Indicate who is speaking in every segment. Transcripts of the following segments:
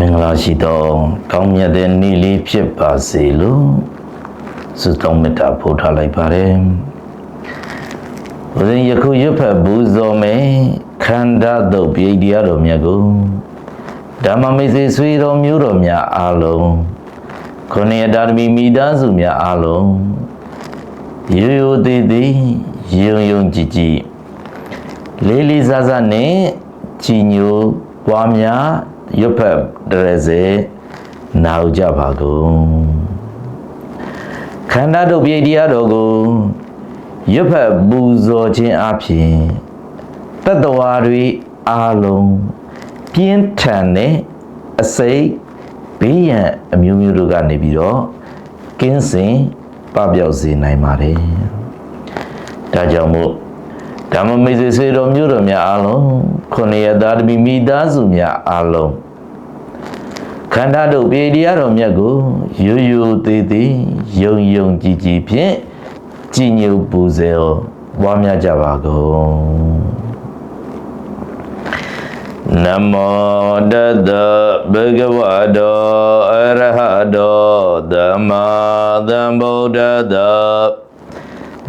Speaker 1: မင်္ဂလာရှိသောကောင်းမြတ်တဲ့နေ့လေးဖြစ်ပါစေလို့ဆုတောင်းမေတ္တာပို့ထားလိုက်ပါတယ်။ဘုရင်ယခုရွတ်ဖတ်ဘူးဇော်မယ်ခန္ဓာတုတ်ပြည်တရားတော်မြတ်ကိုဓမ္မမိတ်ဆွေဆွေတော်မျိုးတော်များအားလုံးခொနည်းတာသမီမိသားစုများအားလုံးရိုးရိုးသေးသေးယုံယုံကြည်ကြည်လေးလေးစားစားနဲ့ကြည်ညိုပွားများ ရွတ်ဖတ်တရစေနာဥကြပါကုန်ခန္ဓာတို့ပြည်တရားတော်ကိုရွတ်ဖတ်ပူဇော်ခြင်းအပြင်တတ္တဝါတွေအားလုံးပြင်းထန်တဲ့အစိတ်ဘေးရန်အမျိုးမျိုးတို့ကနေပြီးတော့ကင်းစင်ပပျောက်စေနိုင်ပါတယ်ဒါကြောင့်မို့ ဓမ္မမိတ်ဆွေဆွေတော်မျိုးတော်များအားလုံးခုနှစ်ရသားတပီမိသားစုများအားလုံးခန္ဓာတို့ပြည်တရားတော်မြတ်ကိုရိုးရိုးသေးသေးယုံယုံကြည်ကြည်ဖြင့်ကြည်ညိုပူဇော်ပွားများကြပါကုန်နမောတတဗုဒ္ဓဝါဒောအရဟတောသမ္မာသမ္ဗုဒ္ဓတ္တ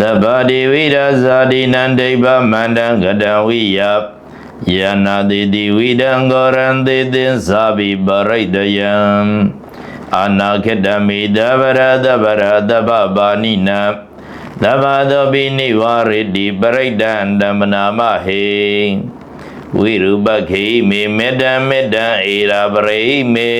Speaker 1: တတဗ္ဗတိဝိရဇာတိနံဒိဗ္ဗမန္တံကတံဝိယယနာတိတိဝိဒံဂောရံသေသင်္သာဘိပရိတယံအာနာခေတမိတဗရတဗရတဗ္ဗပါဏိနံသဗ္ဗသောပိနိဝရတိပရိဒံဓမ္မနာမဟေဝိရုပခေမေမေတ္တမေတ္တဧရာပရိမေ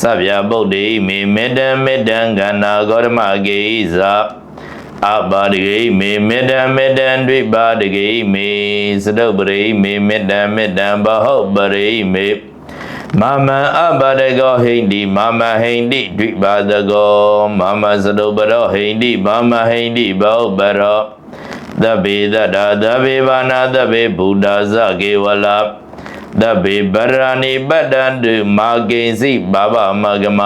Speaker 1: သဗ္ဗဗုဒ္ဓေမေမေတ္တမေတ္တကန္နာဂေါရမကေဣဇ အပါဒဂိမေမေတ္တမေတ္တဒိပါဒဂိမေသတုပရိမေမေတ္တမေတ္တဘဟုတ်ပရိမေမမံအပဒကောဟိန္တိမမဟိန္တိဒိပါဒကောမမသတုပရောဟိန္တိမမဟိန္တိဘဟုတ်ပရောသဗ္ဗေတ္တာသဗ္ဗေဘာနာသဗ္ဗေဘုဒ္ဓဇကေဝလ သဗ္ဗေဗရဏိပတ္တန္တုမာကိဉ္စိဘာဗမဂမ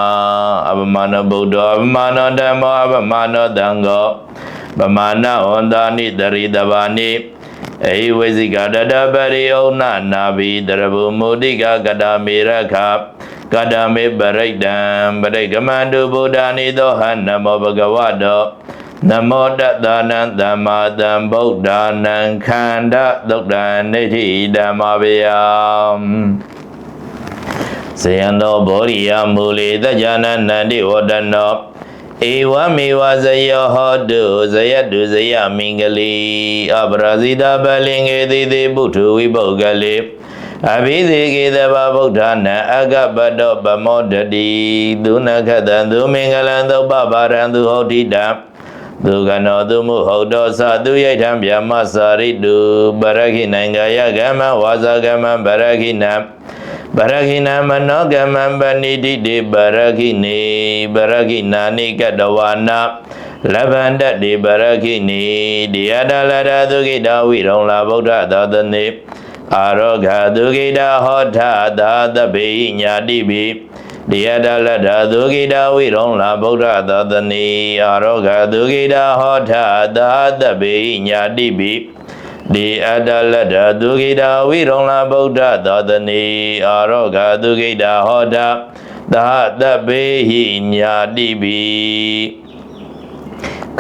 Speaker 1: အပမနောဗုဒ္ဓအပမနောဓမ္မောအပမနောသံဃောပမာဏဝန္တာနိတရိတဘာနိအေဝေဇိကတတပရိယုဏနာဘိတရဘုမုတိကကတာမေရခကတာမေပရိဒံပရိကမန္တုဗုဒ္ဓနိသောဟနမောဘဂဝတော နမောတတနံသမ္မာသမ္ဗုဒ္ဓနံခန္ဓာသုတ်တံနေတိဓမ္မဗျာဇယံသောဘောရိယမူလေတကြနနန္တိဝတ္တနောဧဝမေဝဇယောဟောတုဇယတုဇယမင်္ဂလီအပရာဇိတာပလင်္ကေတိတိပုထုဝိပုဂ္ဂလေအဘိဓေကေတဗဗုဒ္ဓနာအကပတောပမောတတိသုနခတံသူမင်္ဂလံသုပ္ပဗာရံသူဟောတိတံ သူကနောသူမှုဟုတ်တော်သသူရိဋ္ဌံဗျမစာရိတုပရခိနိုင်ငံယကမဝါဇကမပရခိနံပရခိနာမနောကမံပဏိတိတေပရခိနေပရခိနာနိကတဝါနာလဗန္တတိပရခိနေဒီယတလရသုခိတဝိရုံလာဗုဒ္ဓသာသနေအာရောဂသုခိတဟောထသာသဗေညာတိပိ ဒီယတလတသုခိတဝိရုံလာဗုဒ္ဓသာသနေအာရောဂသုခိတဟောထသာသဗေညာတိပိဒီအတ္တလတ္တသုခိတာဝိရုံလာဗုဒ္ဓသောတနေအာရောဂသုခိတာဟောတာသာတပေဟိညာတိပိ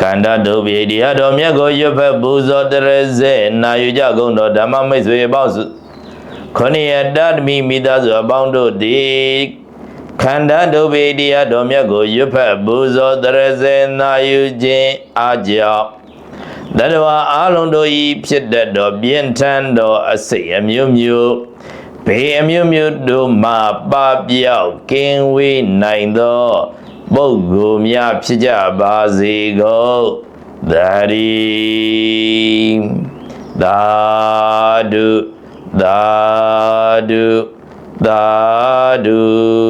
Speaker 1: ခန္ဓာတို့ပြေတရားတော်မြတ်ကိုရွတ်ဖက်ပူဇော်တရစေနာယူကြကုန်တော်ဓမ္မမိတ်ဆွေပေါင်းစုခொနိယတတမိမိသားစုအပေါင်းတို့သည် ခန္ဓာတို့ပြေတရားတော်မြတ်ကိုရွတ်ဖက်ပူဇော်တရစေနာယူခြင်းအကြောင်းတတဝါအလုံးတို့ဤဖြစ်တတ်သောပြင်းထန်သောအစိတ်အမျိုးမျိုးဘေးအမျိုးမျိုးတို့မှပပျောက်ကင်းဝေးနိုင်သောပုဂ္ဂိုလ်များဖြစ်ကြပါစေကုန်သာရီသာဓုသာဓုသာဓု